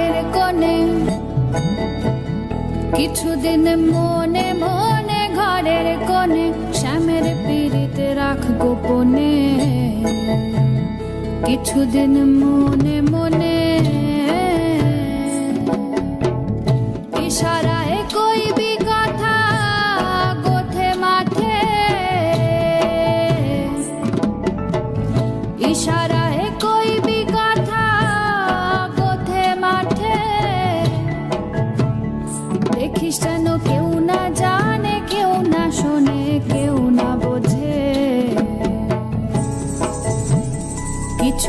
ঘরের কোণে। কিছুদিন মনে মনে ঘরের কোণে শ্যামের পিড়িতে রাখ গোপনে। কিছুদিন মনে মনে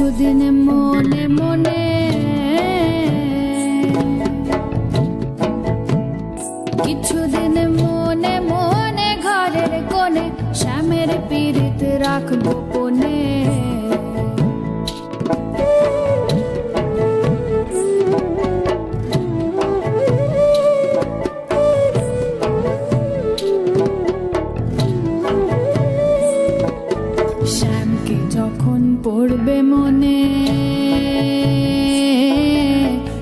কিছুদিন মনে মনে। কিছুদিন মনে মনে ঘরের কোণে শ্যামের পীড়িত রাখব। যখন পড়বে মনে।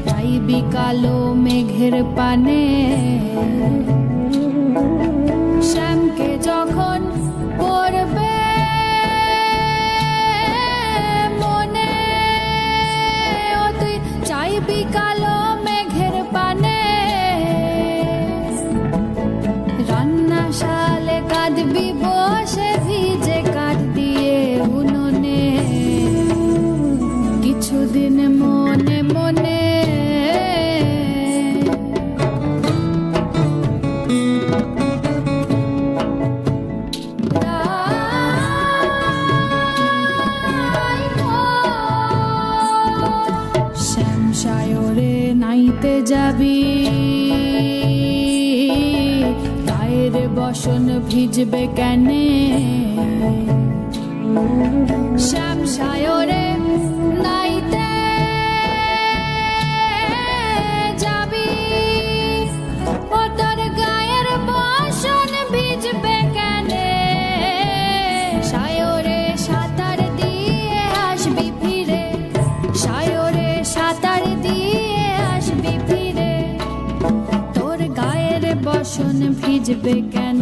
তাই বিকালো মেঘের পানে। শ্যামকে সায়রে নাইতে যাবি। গায়ের বসন ভিজবে কেনে? শ্যাম সায়রে বসন ভিজবে কেন?